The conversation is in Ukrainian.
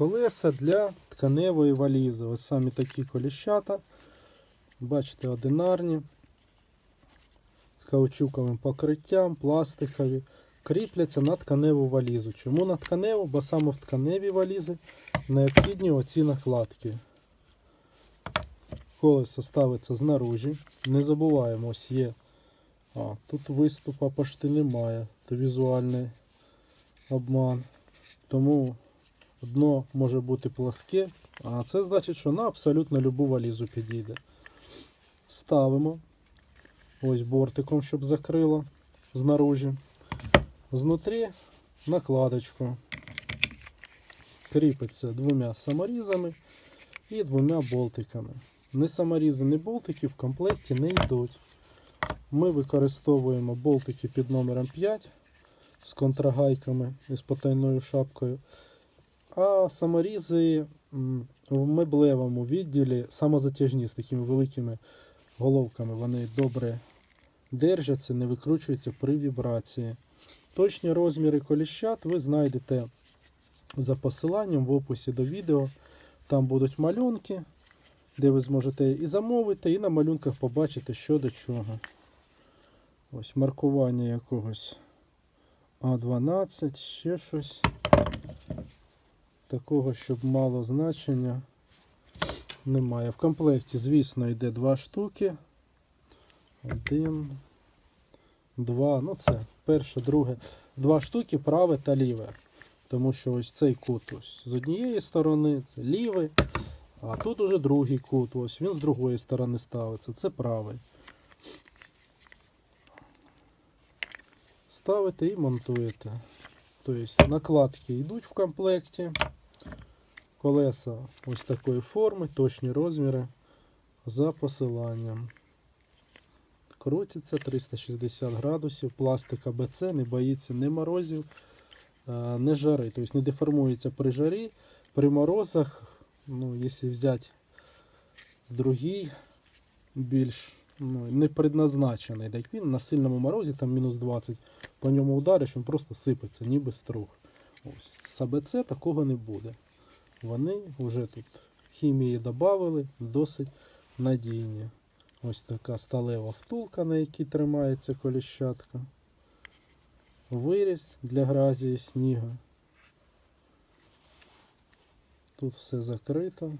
колеса для тканевої валізи. Ось самі такі коліщата. Бачите, одинарні. З каучуковим покриттям, пластикові. Кріпляться на тканеву валізу. Чому на тканеву? Бо саме в тканевій валізи необхідні оці накладки. Колесо ставиться знаружі. Не забуваємо, ось є. А, тут виступа почти немає. Це візуальний обман. Тому дно може бути пласке, а це значить, що на абсолютно любу валізу підійде. Ставимо ось бортиком, щоб закрило знаружі. Знутрі накладочку. Кріпиться двома саморізами і двома болтиками. Не саморізи, не болтики в комплекті не йдуть. Ми використовуємо болтики під номером 5 з контрагайками і з потайною шапкою. А саморізи в меблевому відділі самозатяжні з такими великими головками. Вони добре держаться, не викручуються при вібрації. Точні розміри коліщат ви знайдете за посиланням в описі до відео. Там будуть малюнки, де ви зможете і замовити, і на малюнках побачити, що до чого. Ось маркування якогось А12, ще щось. Такого, щоб мало значення, немає. В комплекті, звісно, йде два штуки. Один, два. Ну, це перше, друге. Два штуки праве та ліве. Тому що ось цей кут ось з однієї сторони, це лівий. А тут уже другий кут. Ось він з другої сторони ставиться. Це правий. Ставите і монтуєте. Тобто накладки йдуть в комплекті. Колеса ось такої форми, точні розміри за посиланням. Крутиться 360 градусів, пластик АБЦ, не боїться ні морозів, е, ні жари. Тобто не деформується при жарі, при морозах, ну, якщо взяти другий, більш ну, не предназначений, так він на сильному морозі, там мінус 20, по ньому удариш, він просто сипеться, ніби струг. Ось. З АБЦ такого не буде. Вони вже тут хімії додали, досить надійні. Ось така сталева втулка, на якій тримається коліщатка. Виріз для гразії снігу. Тут все закрито.